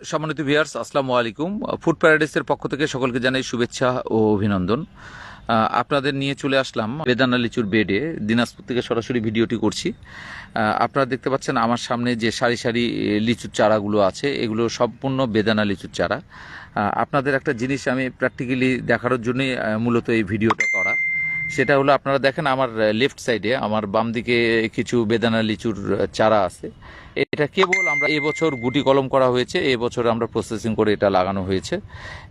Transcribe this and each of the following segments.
সম্মানিত ভিয়ার্স আসসালামু আলাইকুম। ফুড প্যারাডাইসের পক্ষ থেকে সকলকে জানাই শুভেচ্ছা ও অভিনন্দন। আপনাদের নিয়ে চলে আসলাম বেদানা লিচুর বেডে দিনাজপুর থেকে সরাসরি ভিডিওটি করছি। আপনারা দেখতে পাচ্ছেন আমার সামনে যে সারি সারি লিচুর চারাগুলো আছে, এগুলো সম্পূর্ণ বেদানা লিচুর চারা। আপনাদের একটা জিনিস আমি প্র্যাকটিক্যালি দেখানোর জন্যই মূলত এই ভিডিওটা সেটা হলো আপনারা দেখেন আমার লেফট সাইডে আমার বাম দিকে কিছু বেদানা লিচুর চারা আছে। এটা কেবল আমরা এবছর গুটি কলম করা হয়েছে এবছর আমরা প্রসেসিং করে এটা লাগানো হয়েছে।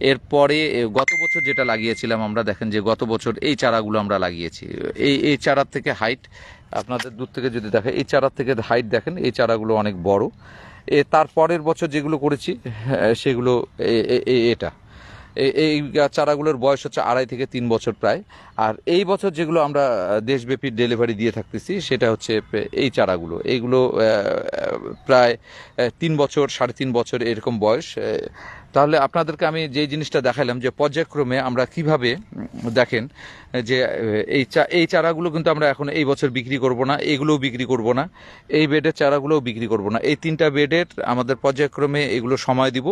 এরপরে গত বছর যেটা লাগিয়েছিলাম আমরা দেখেন যে গত বছর এই চারাগুলো আমরা লাগিয়েছি। এই এই চারার থেকে হাইট আপনাদের দূর থেকে যদি দেখেন এই চারার থেকে হাইট দেখেন এই চারাগুলো অনেক বড়। এ তারপরের বছর যেগুলো করেছি হ্যাঁ, সেগুলো এটা। এই চারাগুলোর বয়স হচ্ছে আড়াই থেকে তিন বছর প্রায়। আর এই বছর যেগুলো আমরা দেশব্যাপী ডেলিভারি দিয়ে থাকতেছি, সেটা হচ্ছে এই চারাগুলো। এইগুলো প্রায় তিন বছর, সাড়ে তিন বছর এরকম বয়স তাহলে আপনাদেরকে আমি যে জিনিসটা দেখালাম যে পর্যায়ক্রমে আমরা কীভাবে দেখেন যে, এই চা, এই চারাগুলো কিন্তু আমরা এখন এই বছর বিক্রি করব না, এগুলোও বিক্রি করব না, এই বেডের চারাগুলোও বিক্রি করব না। এই তিনটা বেডের আমাদের পর্যায়ক্রমে এগুলো সময় দিব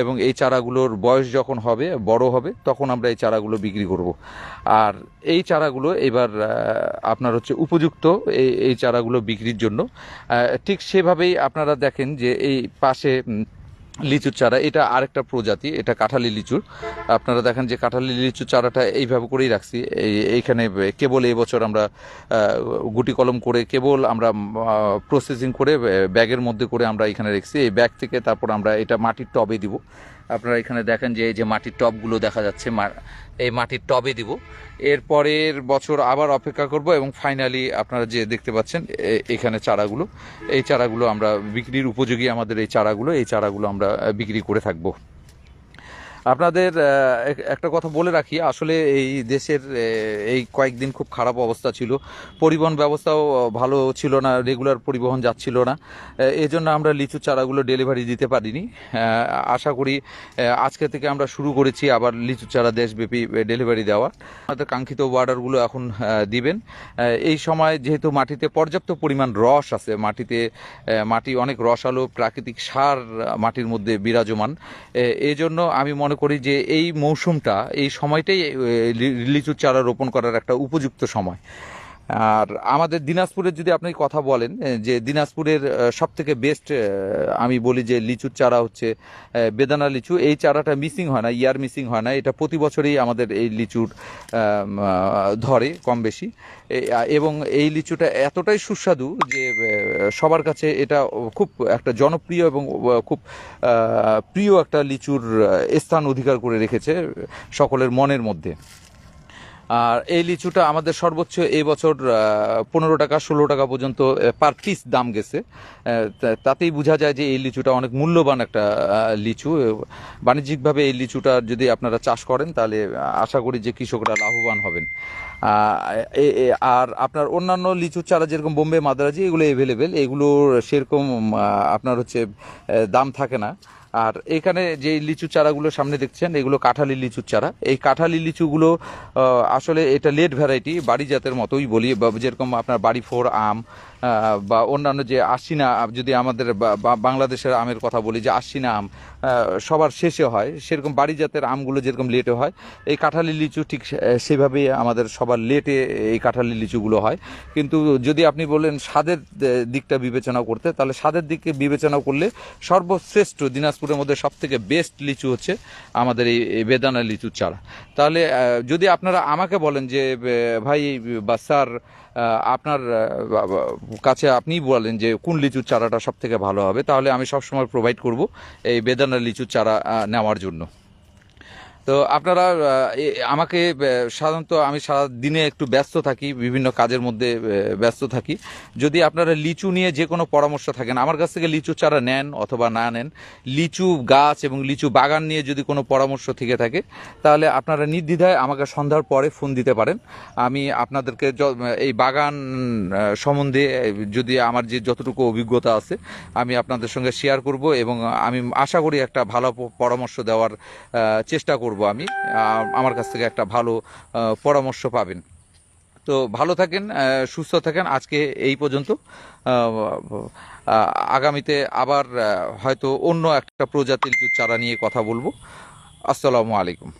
এবং এই চারাগুলোর বয়স যখন হবে, বড় হবে, তখন আমরা এই চারাগুলো বিক্রি করব। আর এই চারাগুলো এবার আপনার হচ্ছে উপযুক্ত এই এই চারাগুলো বিক্রির জন্য। ঠিক সেভাবেই আপনারা দেখেন যে এই পাশে লিচুর চারা, এটা আরেকটা প্রজাতি, এটা কাঁঠালি লিচুর। আপনারা দেখেন যে কাঁঠালি লিচুর চারাটা এইভাবে করেই রাখছি। এই, এইখানে কেবল এই বছর আমরা গুটি কলম করে কেবল আমরা প্রসেসিং করে ব্যাগের মধ্যে করে আমরা এখানে রেখেছি। এই ব্যাগ থেকে তারপর আমরা এটা মাটির টবে দিব। আপনারা এখানে দেখেন যে এই যে মাটির টবগুলো দেখা যাচ্ছে এই মাটির টবে দিব। এরপরের বছর আবার অপেক্ষা করব এবং ফাইনালি আপনারা যে দেখতে পাচ্ছেন এখানে চারাগুলো। এই চারাগুলো আমরা বিক্রির উপযোগী আমাদের এই চারাগুলো এই চারাগুলো আমরা বিক্রি করে থাকব। আপনাদের এক- একটা কথা বলে রাখি, আসলে এই দেশের এই কয়েকদিন খুব খারাপ অবস্থা ছিল। পরিবহন ব্যবস্থাও ভালো ছিল না রেগুলার পরিবহন যাচ্ছিল না। এই জন্য আমরা লিচু চারাগুলো ডেলিভারি দিতে পারিনি। আশা করি আজকে থেকে আমরা শুরু করেছি আবার লিচু চারা দেশব্যাপী ডেলিভারি দেওয়া আমাদের কাঙ্ক্ষিত অর্ডারগুলো এখন দিবেন। এই সময় যেহেতু মাটিতে পর্যাপ্ত পরিমাণ রস আছে, মাটিতে মাটি অনেক রসালো, প্রাকৃতিক সার মাটির মধ্যে বিরাজমান। এ- এই জন্য আমি মনে করি যে এই মৌসুমটা এই সময়টাই লিচুর চারা রোপণ করার একটা উপযুক্ত সময়। আর আমাদের দিনাজপুরের যদি আপনি কথা বলেন যে দিনাজপুরের সব থেকে বেস্ট আমি বলি যে লিচুর চারা হচ্ছে বেদানা লিচু। এই চারাটা মিসিং হয় না ইয়ার মিসিং হয় না। এটা প্রতি বছরই আমাদের এই লিচুর ধরে কম বেশি। এবং এই লিচুটা এতটাই সুস্বাদু যে সবার কাছে এটা খুব একটা জনপ্রিয় এবং খুব প্রিয় একটা লিচুর স্থান অধিকার করে রেখেছে সকলের মনের মধ্যে। আর এই লিচুটা আমাদের সর্বোচ্চ এই বছর পনেরো টাকা, ষোলো টাকা পর্যন্ত পার পিস দাম গেছে। তাতেই বোঝা যায় যে এই লিচুটা অনেক মূল্যবান একটা লিচু। বাণিজ্যিকভাবে এই লিচুটা যদি আপনারা চাষ করেন, তাহলে আশা করি যে কৃষকরা লাভবান হবেন। আর আপনার অন্যান্য লিচুর চারা যেরকম বোম্বে, মাদ্রাজি, এগুলো এভেলেবেল এগুলোর সেরকম আপনার হচ্ছে দাম থাকে না। আর এখানে যে লিচু চারাগুলো সামনে দেখছেন, এগুলো কাঁঠালি লিচুর চারা। এই কাঁঠালি লিচুগুলো আসলে এটা লেট ভ্যারাইটি বাড়ি জাতের মতোই বলি যেরকম আপনার বাড়ি ফোর আম বা অন্যান্য যে আশিনা যদি আমাদের বাংলাদেশের আমের কথা বলি, যে আশিনা আম সবার শেষে হয়, সেরকম বাড়ি জাতের আমগুলো যেরকম লেটে হয়, এই কাঁঠালি লিচু ঠিক সেভাবেই আমাদের সবার লেটে এই কাঁঠালি লিচুগুলো হয়। কিন্তু যদি আপনি বলেন স্বাদের দিকটা বিবেচনা করতে, তাহলে স্বাদের দিকে বিবেচনা করলে সর্বশ্রেষ্ঠ দিনাজপুরের মধ্যে সব থেকে বেস্ট লিচু হচ্ছে আমাদের এই বেদানা লিচুর চারা। তাহলে যদি আপনারা আমাকে বলেন যে ভাই, বা স্যার আপনার কাছে আপনিই বলেন যে কোন লিচুর চারাটা সব থেকে ভালো হবে, তাহলে আমি সবসময় প্রোভাইড করব এই বেদানা লিচুর চারা নেওয়ার জন্য। তো আপনারা আমাকে সাধারণত আমি সারা দিনে একটু ব্যস্ত থাকি, বিভিন্ন কাজের মধ্যে ব্যস্ত থাকি। যদি আপনারা লিচু নিয়ে যে কোনো পরামর্শ থাকেন, আমার কাছ থেকে লিচু চারা নেন অথবা না নেন, লিচু গাছ এবং লিচু বাগান নিয়ে যদি কোনো পরামর্শ থেকে থাকে, তাহলে আপনারা নির্দ্বিধায় আমাকে সন্ধ্যার পরে ফোন দিতে পারেন। আমি আপনাদেরকে এই বাগান সম্বন্ধে যদি আমার যে যতটুকু অভিজ্ঞতা আছে, আমি আপনাদের সঙ্গে শেয়ার করব এবং আমি আশা করি একটা ভালো পরামর্শ দেওয়ার চেষ্টা করব। আমি। আমার কাছ থেকে একটা ভালো পরামর্শ পাবেন। তো ভালো থাকেন সুস্থ থাকেন। আজকে এই পর্যন্ত আগামীতে আবার হয়তো অন্য একটা প্রজাতির চারা নিয়ে কথা বলব। আসসালামু আলাইকুম।